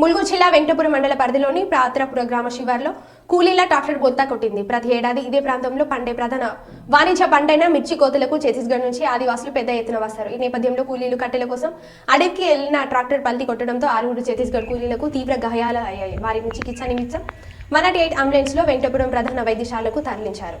ములుగు జిల్లా వెంకటపురం మండల పరిధిలోని ప్రాత్రపుర గ్రామ శివార్లో కూలీల ట్రాక్టర్ బొత్త కొట్టింది. ప్రతి ఏడాది ఇదే ప్రాంతంలో పండే ప్రధాన వాణిజ్య పంటైన మిర్చి కోతలకు ఛత్తీస్గఢ్ నుంచి ఆదివాసులు పెద్ద ఎత్తున వస్తారు. ఈ నేపథ్యంలో కూలీలు కట్టెల కోసం అడవికి వెళ్ళిన ట్రాక్టర్ పల్లి కొట్టడంతో ఆరుగురు ఛత్తీస్గఢ్ కూలీలకు తీవ్ర గాయాలు అయ్యాయి. వారి నుంచి చికిత్స నిమిత్తం వన్ నాట్ ఎయిట్ అంబులెన్స్లో వెంకటపురం ప్రధాన వైద్యశాలకు తరలించారు.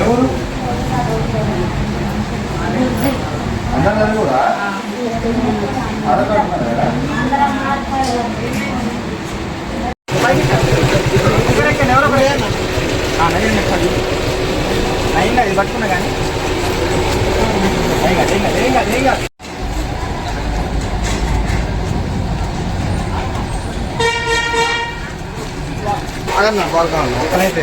ఎవరు? అందరు కూడా? అడగడుతున్నారా ఇది పట్టుకున్నా కానీ. ఏం కాదు, ఏం కాదు, ఏం కాదు, ఏం కాదు. అడగన్నా బాగా ఒక్కనైతే